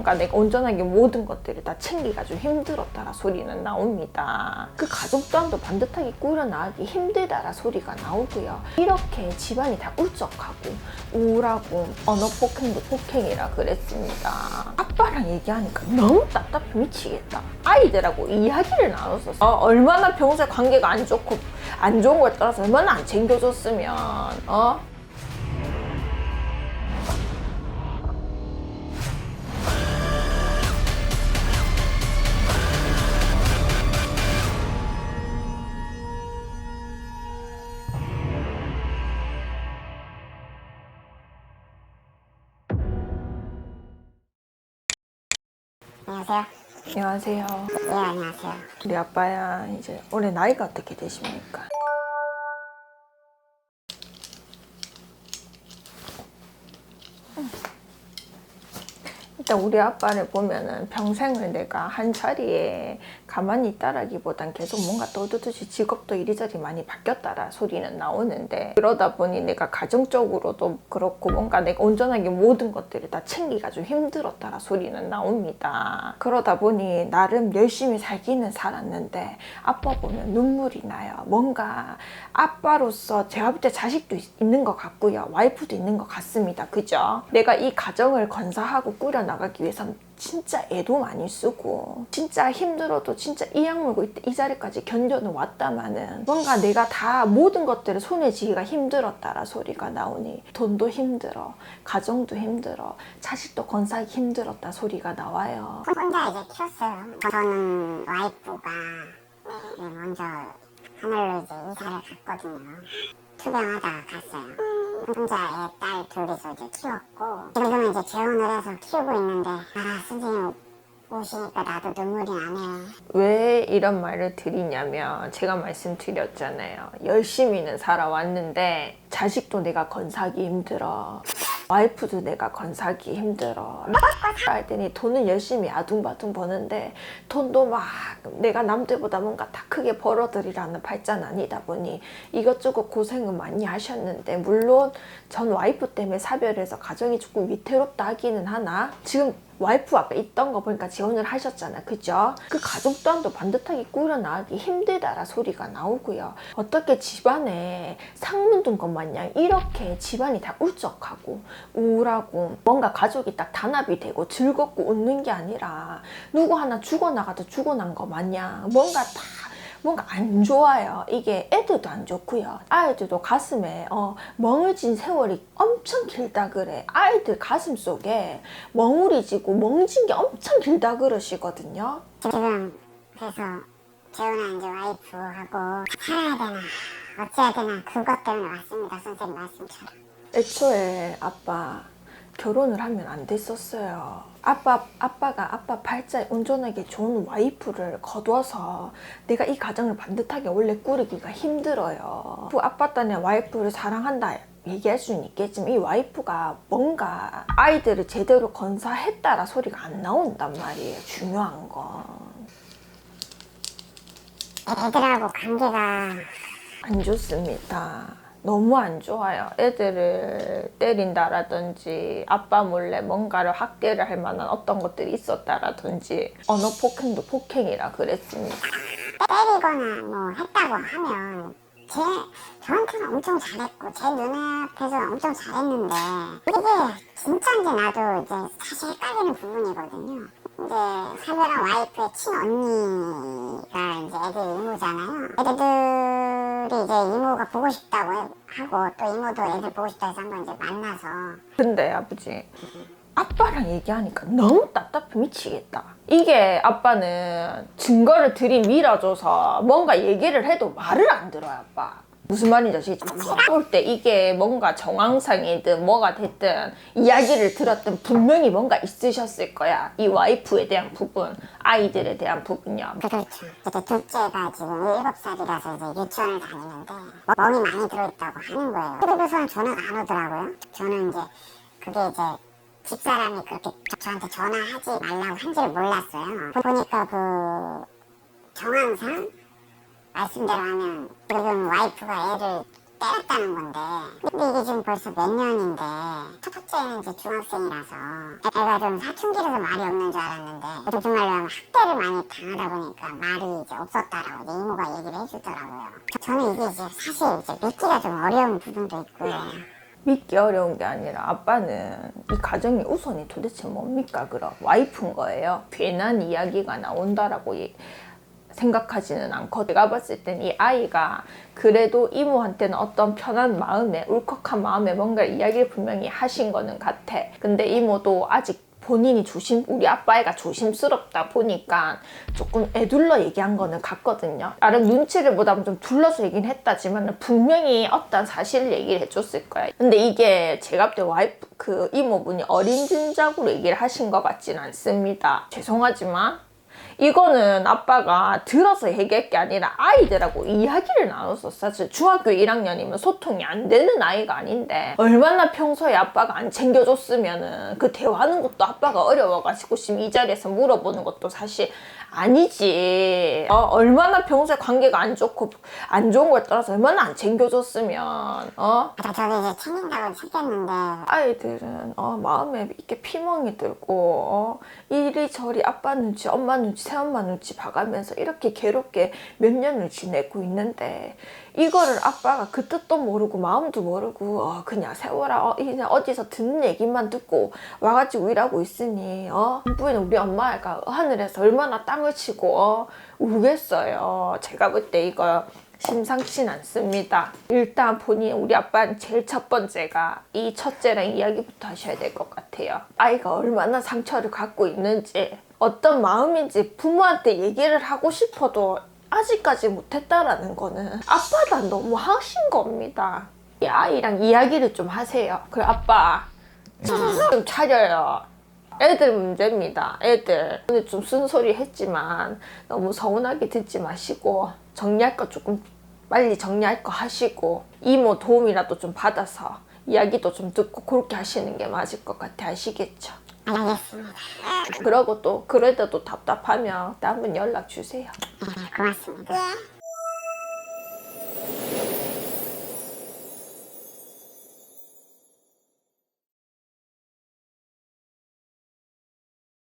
뭔가 내가 온전하게 모든 것들을 다 챙기가 좀 힘들었다라 소리는 나옵니다. 그 가족 또한도 반듯하게 꾸려나가기 힘들다라 소리가 나오고요. 이렇게 집안이 다 울적하고 우울하고 언어 폭행도 폭행이라 그랬습니다. 아빠랑 얘기하니까 너무 답답해 미치겠다. 아이들하고 이야기를 나눴었어. 어, 얼마나 평소에 관계가 안 좋고 안 좋은 걸 떠나서 얼마나 안 챙겨줬으면 어? 안녕하세요. 안녕하세요. 예, 안녕하세요. 우리 아빠야 이제 올해 나이가 어떻게 되십니까? 일단 우리 아빠를 보면은 평생을 내가 한 자리에 가만히 있다라기보단 계속 뭔가 떠드듯이 직업도 이리저리 많이 바뀌었다라 소리는 나오는데 그러다 보니 내가 가정적으로도 그렇고 뭔가 내가 온전하게 모든 것들을 다 챙기가 좀 힘들었다라 소리는 나옵니다. 그러다 보니 나름 열심히 살기는 살았는데 아빠 보면 눈물이 나요. 뭔가 아빠로서 제가 볼 때 자식도 있- 있는 것 같고요. 와이프도 있는 것 같습니다. 그죠? 내가 이 가정을 건사하고 꾸려나가기 위해선 진짜 애도 많이 쓰고 진짜 힘들어도 진짜 이 약물고 이- 이 자리까지 견뎌는 왔다마는 뭔가 내가 다 모든 것들을 손에 쥐기가 힘들었다라 소리가 나오니 돈도 힘들어 가정도 힘들어 자식도 건사하기 힘들었다 소리가 나와요 혼자 이제 키웠어요. 저는 와이프가 네, 먼저 하늘로 이제 이사를 갔거든요. 투병하다 갔어요. 혼자 애, 딸 둘이서 이제 키웠고 지금은 이제 재혼을 해서 키우고 있는데 아 선생님 오시니까 나도 눈물이 나네요. 왜 이런 말을 드리냐면 제가 말씀드렸잖아요. 열심히는 살아왔는데 자식도 내가 건사기 힘들어. 와이프도 내가 건사기 힘들어. 할 때니 돈은 열심히 아둥바둥 버는데 돈도 막 내가 남들보다 뭔가 다 크게 벌어들이라는 발전 아니다 보니 이것저것 고생은 많이 하셨는데 물론 전 와이프 때문에 사별해서 가정이 조금 위태롭다 하기는 하나 지금 와이프 아까 있던 거 보니까 재혼을 하셨잖아. 그죠? 그 가족 또한도 반듯하게 꾸려나가기 힘들다라 소리가 나오고요. 어떻게 집안에 상문 둔 것 마냥 이렇게 집안이 다 울적하고 우울하고 뭔가 가족이 딱 단합이 되고 즐겁고 웃는 게 아니라 누구 하나 죽어나가도 죽어난 거 마냥 뭔가 다 뭔가 안 좋아요. 이게 애들도 안 좋고요. 아이들도 가슴에 어, 멍을 진 세월이 엄청 길다 그래. 아이들 가슴 속에 멍울이 지고 멍진 게 엄청 길다 그러시거든요. 지금 그래서 재혼한 이제 와이프하고 살아야 되나 어찌해야 되나 그것 때문에 왔습니다. 선생님 말씀처럼. 애초에 아빠 결혼을 하면 안 됐었어요. 아빠 아빠가 아빠 팔자에 온전하게 좋은 와이프를 거둬서 내가 이 가정을 반듯하게 원래 꾸리기가 힘들어요. 그 아빠 딴에 와이프를 사랑한다. 얘기할 수는 있겠지만 이 와이프가 뭔가 아이들을 제대로 건사했다라 소리가 안 나온단 말이에요. 중요한 건. 애들하고 관계가 안 좋습니다. 너무 안 좋아요. 애들을 때린다라든지 아빠 몰래 뭔가를 학대를 할 만한 어떤 것들이 있었다라든지 언어 폭행도 폭행이라 그랬습니다. 때리거나 뭐 했다고 하면 제 저한테는 엄청 잘했고 제 눈앞에서 엄청 잘했는데 이게 진짜인지 나도 이제 사실 헷갈리는 부분이거든요. 이제 사별한 와이프의 친언니가 이제 애들 이모잖아요. 애들이 이제 이모가 보고 싶다고 하고 또 이모도 애들 보고 싶다 해서 한번 이제 만나서 근데 아버지 아빠랑 얘기하니까 너무 답답해 미치겠다. 이게 아빠는 증거를 들이밀어줘서 뭔가 얘기를 해도 말을 안 들어요 아빠. 무슨 말인지 아시겠죠? 볼때 이게 뭔가 정황상이든 뭐가 됐든 이야기를 들었든 분명히 뭔가 있으셨을 거야. 이 와이프에 대한 부분, 아이들에 대한 부분요. 그렇죠. 이제 둘째가 지금 일곱 살이라서 이제 유치원을 다니는데 뭐 멍이 많이 들어있다고 하는 거예요. 그리고서는 전화가 안 오더라고요. 저는 이제 그게 이제 집사람이 그렇게 저- 저한테 전화하지 말라고 한지를 몰랐어요. 보니까 그 정황상 말씀대로 하면 지금 와이프가 애를 때렸다는 건데 근데 이게 지금 벌써 몇 년인데 첫 번째는 이제 중학생이라서 애가 좀 사춘기라서 말이 없는 줄 알았는데 정말로 학대를 많이 당하다 보니까 말이 이제 없었다라고 이제 이모가 얘기를 해주더라고요 저는 이게 이제 사실 이제 믿기가 좀 어려운 부분도 있고요 믿기 어려운 게 아니라 아빠는 이 가정의 우선이 도대체 뭡니까? 그럼 와이프인 거예요. 괜한 이야기가 나온다라고 이- 생각하지는 않고 제가 봤을 땐 이 아이가 그래도 이모한테는 어떤 편한 마음에 울컥한 마음에 뭔가 이야기를 분명히 하신 거는 같아. 근데 이모도 아직 본인이 조심 우리 아빠애가 조심스럽다 보니까 조금 애둘러 얘기한 거는 같거든요. 나름 눈치를 보다 좀 둘러서 얘기는 했다지만 분명히 어떤 사실을 얘기를 해줬을 거야. 근데 이게 제가 볼 때 와이프 그 이모분이 어린 진작으로 얘기를 하신 것 같지는 않습니다. 죄송하지만 이거는 아빠가 들어서 얘기할 게 아니라 아이들하고 이야기를 나눴어. 사실 중학교 1학년이면 소통이 안 되는 아이가 아닌데 얼마나 평소에 아빠가 안 챙겨줬으면은 그 대화하는 것도 아빠가 어려워가지고 지금 이 자리에서 물어보는 것도 사실 아니지. 어, 얼마나 평소에 관계가 안 좋고 안 좋은 거에 따라서 얼마나 안 챙겨줬으면 어 그러니까 저도 이제 챙긴다고 챙겼는데 아이들은 어, 마음에 이렇게 피멍이 들고 어, 이리저리 아빠 눈치, 엄마 눈치, 새엄마 눈치 봐가면서 이렇게 괴롭게 몇 년을 지내고 있는데 이거를 아빠가 그 뜻도 모르고 마음도 모르고 어, 그냥 세워라 어, 그냥 어디서 듣는 얘기만 듣고 와가지고 일하고 있으니 어? 부인은 우리 엄마가 하늘에서 얼마나 땅을 치고 어, 울겠어요 제가 볼때 이거 심상치 않습니다. 일단 본인 우리 아빠는 제일 첫 번째가 이 첫째랑 이야기부터 하셔야 될 것 같아요. 아이가 얼마나 상처를 갖고 있는지 어떤 마음인지 부모한테 얘기를 하고 싶어도 아직까지 못했다라는 거는 아빠가 너무 하신 겁니다. 이 아이랑 이야기를 좀 하세요. 그래 아빠 좀 차려요. 애들 문제입니다. 애들. 오늘 좀 쓴소리 했지만 너무 서운하게 듣지 마시고 정리할 거 조금 빨리 정리할 거 하시고 이모 도움이라도 좀 받아서 이야기도 좀 듣고 그렇게 하시는 게 맞을 것 같아. 아시겠죠? 알겠습니다 그러고 또 그래도 또 답답하면 또 한번 연락 주세요. 네, 고맙습니다